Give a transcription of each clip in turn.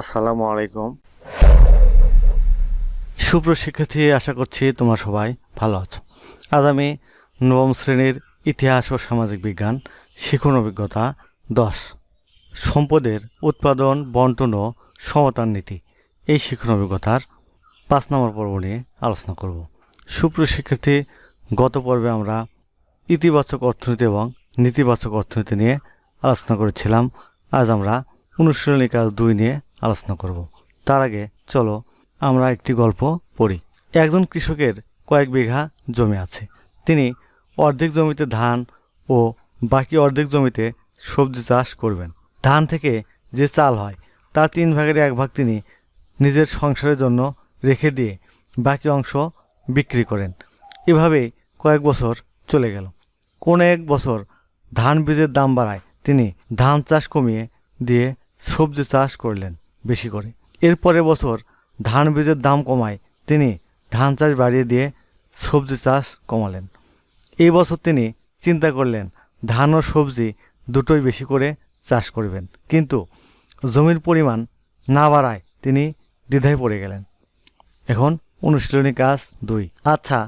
আসসালামু আলাইকুম। সুপ্রশিক্ষার্থী আশা করছি তোমরা সবাই ভালো আছো। আজ আমি নবম শ্রেণির ইতিহাস ও সামাজিক বিজ্ঞান শিখন অভিজ্ঞতা দশ, সম্পদের উৎপাদন, বন্টন ও সমতার নীতি এই শিক্ষণ অভিজ্ঞতার পাঁচ নম্বর পর্ব নিয়ে আলোচনা করব। সুপ্রশিক্ষার্থী গত পর্বে আমরা ইতিবাচক অর্থনীতি এবং নেতিবাচক অর্থনীতি নিয়ে আলোচনা করেছিলাম। আজ আমরা অনুশীলনী কাজ দুই নিয়ে আলোচনা করব। তার আগে চলো আমরা একটি গল্প পড়ি। একজন কৃষকের কয়েক বিঘা জমি আছে। তিনি অর্ধেক জমিতে ধান ও বাকি অর্ধেক জমিতে সবজি চাষ করবেন। ধান থেকে যে চাল হয়, তার তিন ভাগের এক ভাগ তিনি নিজের সংসারের জন্য রেখে দিয়ে বাকি অংশ বিক্রি করেন। এভাবেই কয়েক বছর চলে গেল। কোন এক বছর ধান বীজের দাম বাড়ায় তিনি ধান চাষ কমিয়ে দিয়ে সবজি চাষ করলেন। বেশি করে। এরপরের বছর ধান বীজের দাম কমায়। তিনি ধান চাষ বাড়িয়ে দিয়ে সবজি চাষ কমালেন। এই বছর তিনি চিন্তা করলেন, ধান ও সবজি দুটোই বেশি করে চাষ করবেন। কিন্তু জমির পরিমাণ না বাড়ায় তিনি দ্বিধায় পড়ে গেলেন। এখন অনুশীলনী কাজ দুই। আচ্ছা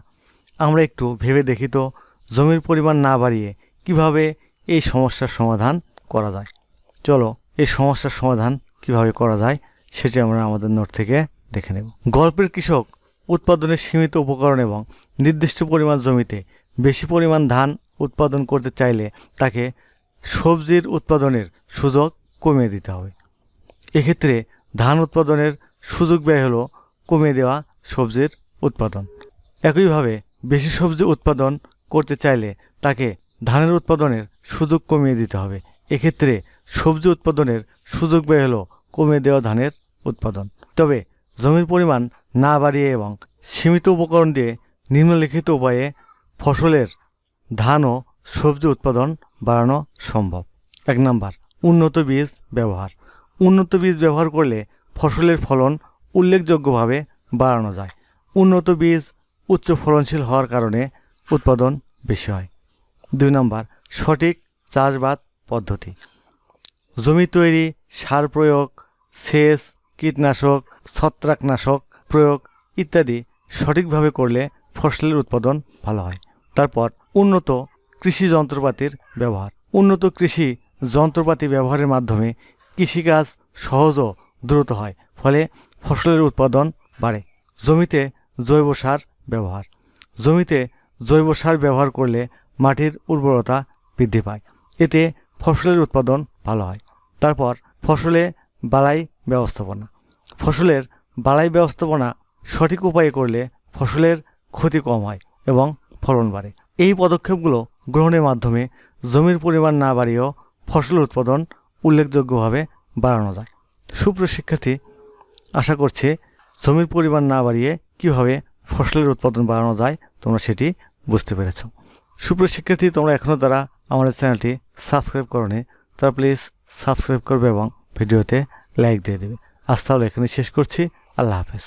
আমরা একটু ভেবে দেখি তো জমির পরিমাণ না বাড়িয়ে কীভাবে এই সমস্যার সমাধান করা যায়। চলো, এই সমস্যার সমাধান কীভাবে করা যায়, সেটি আমরা আমাদের নোট থেকে দেখে নেব। গল্পের কৃষক উৎপাদনের সীমিত উপকরণ এবং নির্দিষ্ট পরিমাণ জমিতে বেশি পরিমাণ ধান উৎপাদন করতে চাইলে তাকে সবজির উৎপাদনের সুযোগ কমিয়ে দিতে হবে। এক্ষেত্রে ধান উৎপাদনের সুযোগ ব্যয় হলো কমিয়ে দেওয়া সবজির উৎপাদন। একইভাবে বেশি সবজি উৎপাদন করতে চাইলে তাকে ধানের উৎপাদনের সুযোগ কমিয়ে দিতে হবে। এক্ষেত্রে সবজি উৎপাদনের সুযোগ ব্যয় হলো কমে দেওয়া ধানের উৎপাদন। তবে জমির পরিমাণ না বাড়িয়ে এবং সীমিত উপকরণ দিয়ে নিম্নলিখিত উপায়ে ফসলের ধান ও সবজি উৎপাদন বাড়ানো সম্ভব। এক নাম্বার, উন্নত বীজ ব্যবহার। উন্নত বীজ ব্যবহার করলে ফসলের ফলন উল্লেখযোগ্যভাবে বাড়ানো যায়। উন্নত বীজ উচ্চ ফলনশীল হওয়ার কারণে উৎপাদন বেশি হয়। দুই নম্বর, সঠিক চাষবাদ পদ্ধতি। জমি তৈরি, সার প্রয়োগ, সেচ, কীটনাশক, ছত্রাকনাশক প্রয়োগ ইত্যাদি সঠিকভাবে করলে ফসলের উৎপাদন ভালো হয়। তারপর উন্নত কৃষি যন্ত্রপাতির ব্যবহার। উন্নত কৃষি যন্ত্রপাতি ব্যবহারের মাধ্যমে কৃষিকাজ সহজ ও দ্রুত হয়, ফলে ফসলের উৎপাদন বাড়ে। জমিতে জৈব সার ব্যবহার। জমিতে জৈব সার ব্যবহার করলে মাটির উর্বরতা বৃদ্ধি পায়। এতে ফসলের উৎপাদন ভালো হয়। তারপর ফসলে বালাই ব্যবস্থাপনা। ফসলের বালাই ব্যবস্থাপনা সঠিক উপায়ে করলে ফসলের ক্ষতি কম হয় এবং ফলন বাড়ে। এই পদক্ষেপগুলো গ্রহণের মাধ্যমে জমির পরিমাণ না বাড়িয়েও ফসলের উৎপাদন উল্লেখযোগ্যভাবে বাড়ানো যায়। সুপ্রিয় শিক্ষার্থী, আশা করছে জমির পরিমাণ না বাড়িয়ে কীভাবে ফসলের উৎপাদন বাড়ানো যায় তোমরা সেটি বুঝতে পেরেছ। সুপ্রিয় শিক্ষার্থী, তোমরা এখনও তারা আমাদের চ্যানেলটি সাবস্ক্রাইব করনি তারা প্লিজ সাবস্ক্রাইব করবে এবং ভিডিওতে লাইক দিয়ে দেবে। আজ তাহলে এখানে শেষ করছি। আল্লাহ হাফেজ।